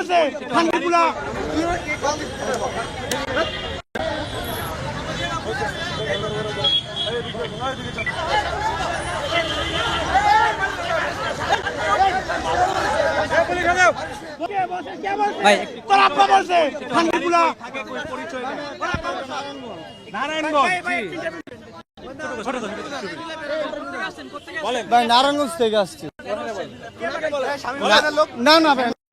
বলছে খানগুলা ভাই তোর আব্বা বলছে খানগুলা ভাই নারায়ণগঞ্জ থেকে আসছি। না না ভাই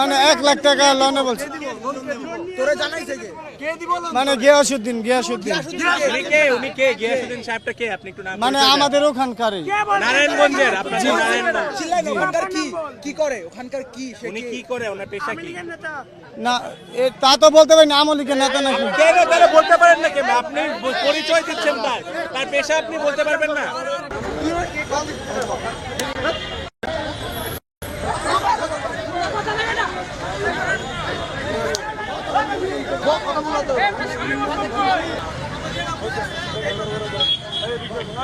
মানে এক লাখ টাকা লোনে বলছি। মানে গিয়াসুদ্দিন গিয়াসুদ্দিন। উনি কে? উনি কে? গিয়াসুদ্দিন সাহেবটা কে? আপনি মানে আমাদের ওখানকারই। নারায়ণগঞ্জের ওখানকার কি? কি করে? ওখানকার কি? উনি কি? করে? ওনার পেশা কি? না এ তা তো বলতে পারি না আমলিকে নেতা নাকি? কেন তাহলে বলতে পারেন না কেন? আপনি পরিচয় দিচ্ছেন তার। তার পেশা আপনি বলতে পারবেন না।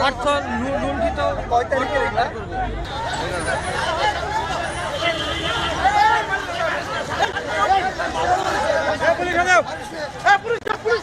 অর্থ লুণ্ঠিত কয় তারিখে পুলিশ পুলিশ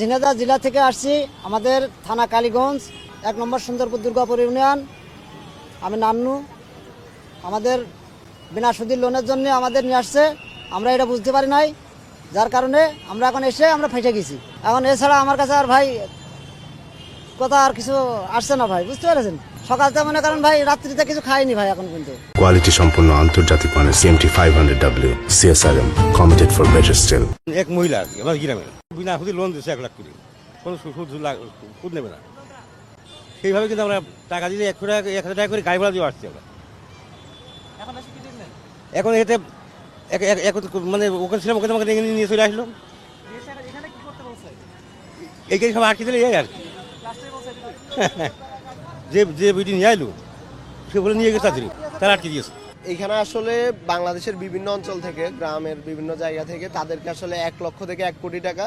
ঝিনাইদহ জেলা থেকে আসছি আমাদের থানা কালীগঞ্জ এক নম্বর সুন্দরপুর দুর্গাপুর ইউনিয়ন। আমি নান্নু আমাদের বিনা সুদীর লোনের জন্য আমাদের নিয়ে আসছে। আমরা এটা বুঝতে পারি নাই যার কারণে আমরা এখন এসে আমরা ফেটে গেছি। এখন এছাড়া আমার কাছে আর ভাই কথা আর কিছু আসছে না ভাই বুঝতে পেরেছেন? সকাল থেকে মনে করেন ভাই রাত্রিতে কিছু খাইনি ভাই এখন পর্যন্ত। কোয়ালিটি সম্পূর্ণ আন্তর্জাতিক মানের CMT five hundred W CSRM committed for better steel এক মহিলা আমার গ্রামে বিনা সুদে লোন দিচ্ছে এক লাখ করে কোনো সুদ সুদ নেবে না। সেইভাবে কিন্তু আমরা টাকা দিলে একশো টাকা এক হাজার টাকা করে গাড়ি ভাড়া দিয়ে আসছি আমরা। এখন এতে মানে ওখানে ছিলাম ওখানে আমাকে নিয়ে নিয়ে চলে আসলো। এইখানে সব আটকে দিলে এই আর কি। যে যে বিটি নিয়ে আইলো সে বলে নিয়ে গেছে তাড়াতাড়ি তারা আটকে দিয়েছে। এখানে আসলে বাংলাদেশের বিভিন্ন অঞ্চল থেকে, গ্রামের বিভিন্ন জায়গা থেকে তাদেরকে আসলে এক লক্ষ থেকে এক কোটি টাকা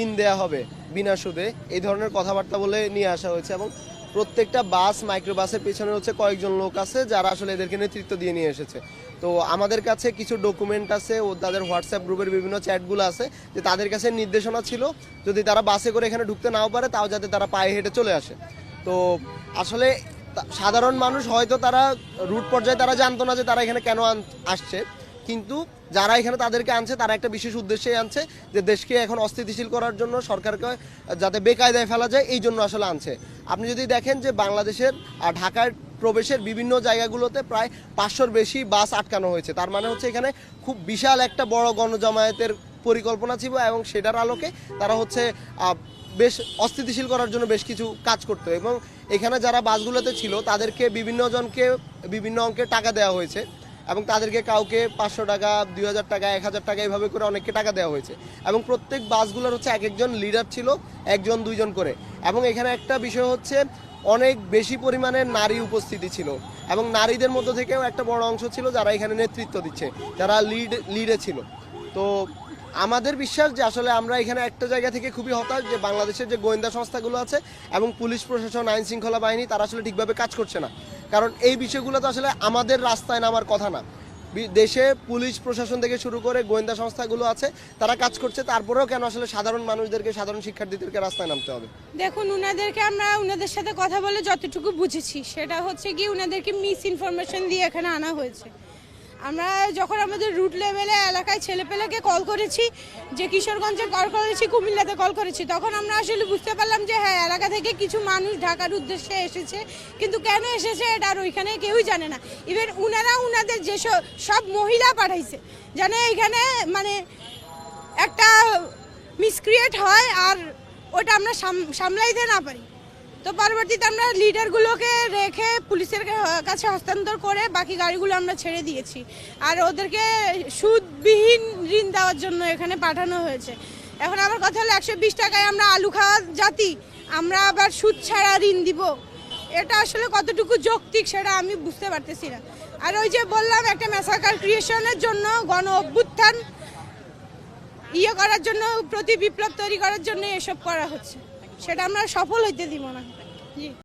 ঋণ দেয়া হবে বিনা সুদে। এই ধরনের কথাবার্তা বলে নিয়ে আসা হয়েছে এবং প্রত্যেকটা বাস মাইক্রো বাসের পেছনে হচ্ছে কয়েকজন লোক আছে যারা আসলে এদেরকে নেতৃত্ব দিয়ে নিয়ে এসেছে। তো আমাদের কাছে কিছু ডকুমেন্ট আছে ও তাদের হোয়াটসঅ্যাপ গ্রুপের বিভিন্ন চ্যাটগুলো আছে যে তাদের কাছে নির্দেশনা ছিল যদি তারা বাসে করে এখানে ঢুকতে নাও পারে, তাও যাতে তারা পায়ে হেঁটে চলে আসে। তো আসলে সাধারণ মানুষ হয়তো তারা রুট পর্যায়ে তারা জানতো না যে তারা এখানে কেন আসছে। কিন্তু যারা এখানে তাদেরকে আনছে তারা একটা বিশেষ উদ্দেশ্যে আনছে যে দেশকে এখন অস্থিতিশীল করার জন্য সরকারকে যাতে বেকায়দায় ফেলা যায় এই জন্য আসলে আনছে। আপনি যদি দেখেন যে বাংলাদেশের আহ, ঢাকার প্রবেশের বিভিন্ন জায়গাগুলোতে প্রায় পাঁচশোর বেশি বাস আটকানো হয়েছে। তার মানে হচ্ছে এখানে খুব বিশাল একটা বড় গণজমায়েতের পরিকল্পনা ছিল এবং সেটার আলোকে তারা হচ্ছে বেশ অস্থিতিশীল করার জন্য বেশ কিছু কাজ করতো এবং এখানে যারা বাসগুলোতে ছিল তাদেরকে বিভিন্ন জনকে বিভিন্ন অঙ্কে টাকা দেওয়া হয়েছে এবং তাদেরকে কাউকে পাঁচশো টাকা, দুই হাজার টাকা, এক হাজার টাকা এইভাবে করে অনেককে টাকা দেওয়া হয়েছে এবং প্রত্যেক বাসগুলোর হচ্ছে এক একজন লিডার ছিল, একজন, দুইজন করে এবং এখানে একটা বিষয় হচ্ছে অনেক বেশি পরিমাণে নারী উপস্থিতি ছিল এবং নারীদের মধ্য থেকেও একটা বড় অংশ ছিল যারা এখানে নেতৃত্ব দিচ্ছে, যারা লিড লিডে ছিল। তো আমাদের বিশ্বাস যে আসলে আমরা এখানে একটা জায়গা থেকে খুবই হতাশ যে বাংলাদেশের যে গোয়েন্দা সংস্থাগুলো আছে এবং পুলিশ প্রশাসন, আইন শৃঙ্খলা বাহিনী, তারা আসলে ঠিকভাবে কাজ করছে না। কারণ এই বিষয়গুলো তো আসলে আমাদের রাস্তায় নামার কথা না। দেশে পুলিশ প্রশাসন থেকে শুরু করে গোয়েন্দা সংস্থাগুলো আছে, তারা কাজ করছে, তারপরেও কেন আসলে সাধারণ মানুষদেরকে, সাধারণ শিক্ষার্থীদেরকে রাস্তায় নামতে হবে? দেখুন, উনাদেরকে আমরা উনাদের সাথে কথা বলে যতটুকু বুঝেছি, সেটা হচ্ছে কি উনাদেরকে মিস ইনফরমেশন দিয়ে এখানে আনা হয়েছে। আমরা যখন আমাদের রুট লেভেলে এলাকায় ছেলেপেলেকে কল করেছি, যে কিশোরগঞ্জে কল করেছি, কুমিল্লাতে কল করেছি, তখন আমরা আসলে বুঝতে পারলাম যে হ্যাঁ এলাকা থেকে কিছু মানুষ ঢাকার উদ্দেশ্যে এসেছে, কিন্তু কেন এসেছে এটা আর ওইখানে কেউই জানে না। ইভেন উনারা উনাদের যেসব সব মহিলা পাঠাইছে, যেন এইখানে মানে একটা মিসক্রিয়েট হয় আর ওটা আমরা সাম- সামলাইতে না পারি। তো পরবর্তীতে আমরা লিডারগুলোকে রেখে পুলিশের কাছে হস্তান্তর করে বাকি গাড়িগুলো আমরা ছেড়ে দিয়েছি। আর ওদেরকে সুদবিহীন ঋণ দেওয়ার জন্য এখানে পাঠানো হয়েছে। এখন আমার কথা হলো একশো বিশ টাকায় আমরা আলু খাওয়া জাতি, আমরা আবার সুদ ছাড়া ঋণ দিব। এটা আসলে কতটুকু যৌক্তিক সেটা আমি বুঝতে পারতেছি না। আর ওই যে বললাম, একটা মেসাকার ক্রিয়েশনের জন্য গণ অভ্যুত্থান ইয়ে করার জন্য প্রতি বিপ্লব তৈরি করার জন্য এসব করা হচ্ছে। সেটা আমরা সফল হইতে দিব না।